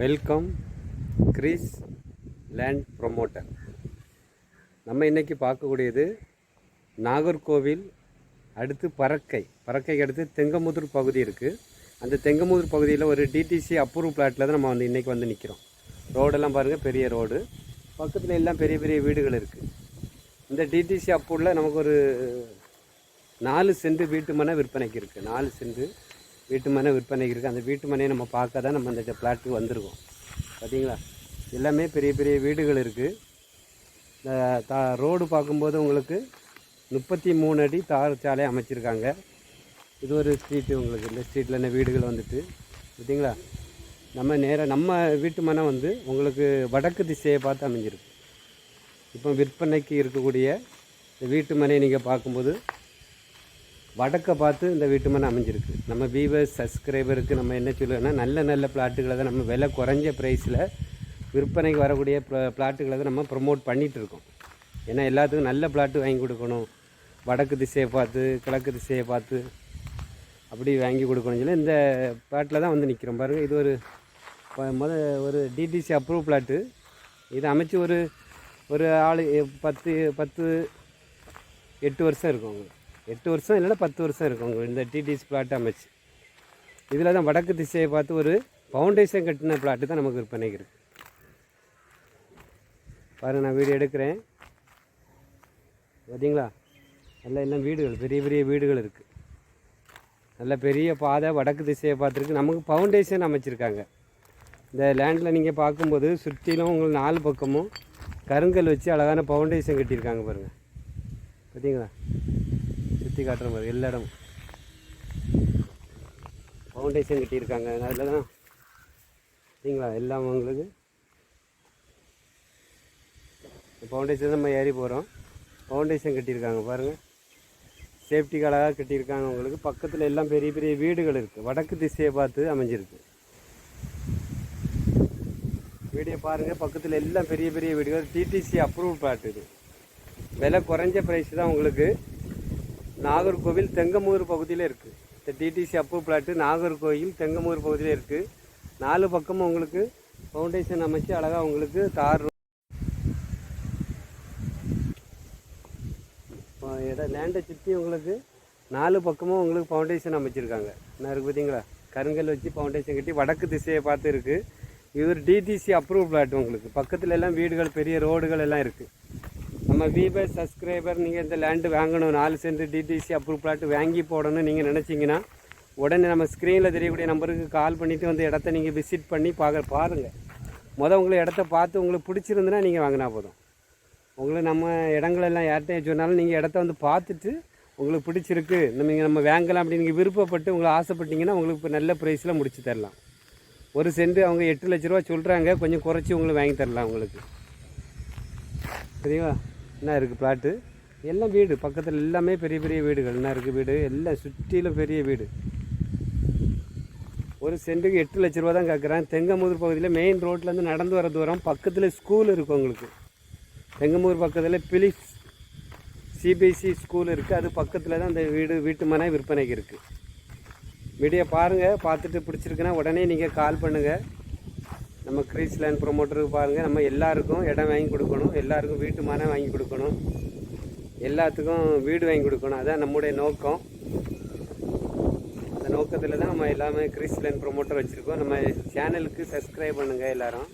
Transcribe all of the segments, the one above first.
Welcome Greece land promoter நம்ம இன்றைக்கி பார்க்கக்கூடியது நாகர்கோவில் அடுத்து பறக்கை. பறக்கைக்கு அடுத்து தெங்கமுதூர் பகுதி இருக்குது அந்த தெங்கமுதூர் பகுதியில் ஒரு டிடிசி அப்ரூவ் பிளாட்டில் தான் நம்ம வந்து இன்றைக்கி வந்து நிற்கிறோம் ரோடெல்லாம் பாருங்கள் பெரிய ரோடு. பக்கத்தில் எல்லாம் பெரிய பெரிய வீடுகள் இருக்குது இந்த டிடிசி அப்ரூவில் நமக்கு ஒரு நாலு சென்ட் வீட்டு மனை விற்பனைக்கு இருக்குது நாலு சென்ட் வீட்டு மனை விற்பனைக்கு இருக்குது அந்த வீட்டு மனையை நம்ம பார்க்க தான் நம்ம இந்த பிளாட்டுக்கு வந்திருக்கோம். பார்த்தீங்களா எல்லாமே பெரிய பெரிய வீடுகள் இருக்குது இந்த தா ரோடு பார்க்கும்போது உங்களுக்கு முப்பத்தி மூணு அடி தார் சாலை அமைச்சிருக்காங்க. இது ஒரு ஸ்ட்ரீட்டு உங்களுக்கு. இந்த ஸ்ட்ரீட்டில் என்ன வீடுகள் வந்துட்டு. பார்த்தீங்களா நம்ம நேராக நம்ம வீட்டு மனை வந்து உங்களுக்கு வடக்கு திசையை பார்த்து அமைஞ்சிருக்கு. இப்போ விற்பனைக்கு இருக்கக்கூடிய இந்த வீட்டு மனையை நீங்கள் பார்க்கும்போது வடக்கை பார்த்து இந்த வீட்டு மனை அமைஞ்சிருக்கு. நம்ம வியூவர்ஸ் சப்ஸ்கிரைபருக்கு நம்ம என்ன சொல்லுவோம்னா நல்ல நல்ல பிளாட்டுகளை தான் நம்ம விலை குறைஞ்ச ப்ரைஸில் விற்பனைக்கு வரக்கூடிய பிளாட்டுகளை தான் நம்ம ப்ரொமோட் பண்ணிகிட்டு இருக்கோம். ஏன்னா எல்லாத்துக்கும் நல்ல பிளாட்டு வாங்கி கொடுக்கணும். வடக்கு திசையை பார்த்து கிழக்கு திசையை பார்த்து அப்படி வாங்கி கொடுக்கணும் சொல்லி இந்த பிளாட்டில் தான் வந்து நிற்கிறோம் பாருங்கள் இது ஒரு முத ஒரு டிடிசி அப்ரூவ் பிளாட்டு இது அமைச்சு ஒரு ஒரு ஆள் பத்து பத்து எட்டு வருஷம் இருக்கும். உங்களுக்கு எட்டு வருஷம் இல்லைன்னா பத்து வருஷம் இருக்கும் இந்த டிடிஎஸ் பிளாட் அமைச்சு. இதில் தான் வடக்கு திசையை பார்த்து ஒரு ஃபவுண்டேஷன் கட்டின பிளாட்டு தான் நமக்கு விற்பனைக்கு இருக்குது பாருங்கள் நான் வீடு எடுக்கிறேன். பார்த்தீங்களா நல்லா எல்லாம் வீடுகள் பெரிய பெரிய வீடுகள் இருக்குது நல்ல பெரிய பாதை வடக்கு திசையை பார்த்துருக்கு. நமக்கு ஃபவுண்டேஷன் அமைச்சிருக்காங்க. இந்த லேண்டில் நீங்கள் பார்க்கும்போது சுற்றிலும் உங்களுக்கு நாலு பக்கமும் கருங்கல் வச்சு அழகான ஃபவுண்டேஷன் கட்டியிருக்காங்க பாருங்கள் பார்த்தீங்களா சுற்றி காட்டுற மாதிரி எல்லா இடமும். ஃபவுண்டேஷன் கட்டியிருக்காங்க. அதில் தான் சரிங்களா? எல்லாம் உங்களுக்கு ஃபவுண்டேஷன் நம்ம ஏறி போகிறோம் ஃபவுண்டேஷன் கட்டியிருக்காங்க பாருங்கள் சேஃப்டிக்கு கட்டியிருக்காங்க உங்களுக்கு. பக்கத்தில் எல்லாம் பெரிய பெரிய வீடுகள் இருக்குது வடக்கு திசையை பார்த்து அமைஞ்சிருக்கு. வீடியோ பாருங்கள் பக்கத்தில் எல்லாம் பெரிய பெரிய வீடுகள். டிடிசி அப்ரூவ் பிளாட் இது. விலை குறைஞ்ச ப்ரைஸ் தான் உங்களுக்கு நாகர்கோவில் தெங்கமூர் பகுதியில் இருக்குது இந்த DTC approve plot Nagercoil Thengamoor பகுதியில் இருக்குது நாலு பக்கமும் உங்களுக்கு ஃபவுண்டேஷன் அமைச்சு அழகாக உங்களுக்கு தார் இடம் லேண்டை சுற்றி உங்களுக்கு நாலு பக்கமும் உங்களுக்கு ஃபவுண்டேஷன் அமைச்சிருக்காங்க. என்ன இருக்குது பார்த்தீங்களா? கருங்கல் வச்சு ஃபவுண்டேஷன் கட்டி வடக்கு திசையை பார்த்து இருக்குது இது ஒரு டிடிசி அப்ரூவ் பிளாட் உங்களுக்கு. பக்கத்தில் எல்லாம் வீடுகள் பெரிய ரோடுகள் எல்லாம் இருக்குது நம்ம விபை சப்ஸ்கிரைபர் நீங்கள் இந்த லேண்டு வாங்கணும் நாலு சென்ட் டிடிசி அப்ரூவ் பிளாட் வாங்கி போடணும்னு நீங்கள் நினச்சிங்கன்னா உடனே நம்ம ஸ்க்ரீனில் தெரியக்கூடிய நம்பருக்கு கால் பண்ணிவிட்டு வந்து இடத்த நீங்கள் விசிட் பண்ணி பார்க்க பாருங்கள் மொதல் உங்களை இடத்த பார்த்து உங்களுக்கு பிடிச்சிருந்துன்னா நீங்கள் வாங்கினா போதும். உங்களுக்கு நம்ம இடங்களெல்லாம் யார்கிட்டையும் சொன்னாலும் நீங்கள் இடத்த வந்து பார்த்துட்டு உங்களுக்கு பிடிச்சிருக்கு நம்ம இங்கே நம்ம வாங்கலாம் அப்படி நீங்கள் விருப்பப்பட்டு உங்களை ஆசைப்பட்டீங்கன்னா உங்களுக்கு இப்போ நல்ல ப்ரைஸில் முடிச்சு தரலாம். ஒரு சென்ட் அவங்க எட்டு லட்ச ரூபா சொல்கிறாங்க கொஞ்சம் குறைச்சி உங்களுக்கு வாங்கி தரலாம் உங்களுக்கு. சரிங்களா என்ன இருக்குது பிளாட்டு எல்லாம் வீடு. பக்கத்தில் எல்லாமே பெரிய பெரிய வீடுகள். என்ன இருக்குது வீடு? எல்லாம் சுற்றிலும் பெரிய வீடு. ஒரு சென்ட்டுக்கு எட்டு லட்ச ரூபா தான் கேட்குறேன் தெங்கமுதூர் பகுதியில் மெயின் ரோட்லேருந்து நடந்து வர தூரம் பக்கத்தில் ஸ்கூல் இருக்குது உங்களுக்கு. தெங்கமூர் பக்கத்தில் பிலிப்ஸ் சிபிஎஸ்சி ஸ்கூல் இருக்குது அது பக்கத்தில் தான் அந்த வீடு வீட்டு மனை விற்பனைக்கு இருக்குது வீடியோ பாருங்கள் பார்த்துட்டு பிடிச்சிருக்குன்னா உடனே நீங்கள் கால் பண்ணுங்கள் நம்ம கிரீஸ் லேண்ட் ப்ரொமோட்டருக்கு பாருங்கள் நம்ம எல்லாருக்கும் இடம் வாங்கி கொடுக்கணும். எல்லாருக்கும் வீட்டு மரம் வாங்கி கொடுக்கணும். எல்லாத்துக்கும் வீடு வாங்கி கொடுக்கணும். அதான் நம்முடைய நோக்கம். அந்த நோக்கத்தில் தான் நம்ம எல்லாமே கிரீஸ் லேண்ட் ப்ரொமோட்டர் வச்சுருக்கோம். நம்ம சேனலுக்கு சப்ஸ்கிரைப் பண்ணுங்கள் எல்லாரும்.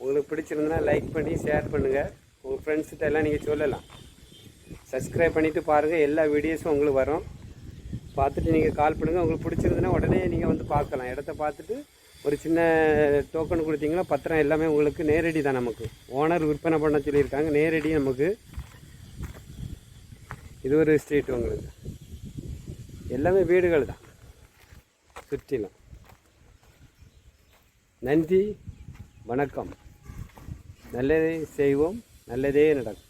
உங்களுக்கு பிடிச்சிருந்தனா லைக் பண்ணி ஷேர் பண்ணுங்கள் உங்கள் ஃப்ரெண்ட்ஸ்கிட்ட எல்லாம் நீங்கள் சொல்லலாம். சப்ஸ்கிரைப் பண்ணிவிட்டு பாருங்கள் எல்லா வீடியோஸும் உங்களுக்கு வரும். பார்த்துட்டு நீங்கள் கால் பண்ணுங்கள் உங்களுக்கு பிடிச்சிருந்துன்னா உடனே நீங்கள் வந்து பார்க்கலாம். இடத்த பார்த்துட்டு ஒரு சின்ன டோக்கன் கொடுத்தீங்கன்னா பத்திரம் எல்லாமே உங்களுக்கு நேரடி தான் நமக்கு. ஓனர் விற்பனை பண்ண சொல்லியிருக்காங்க. நேரடி நமக்கு இது ஒரு ஸ்ட்ரீட் உங்களுக்கு. எல்லாமே வீடுகள் தான். சுற்றிலும். நன்றி. வணக்கம். நல்லதே செய்வோம். நல்லதே நடக்கும்.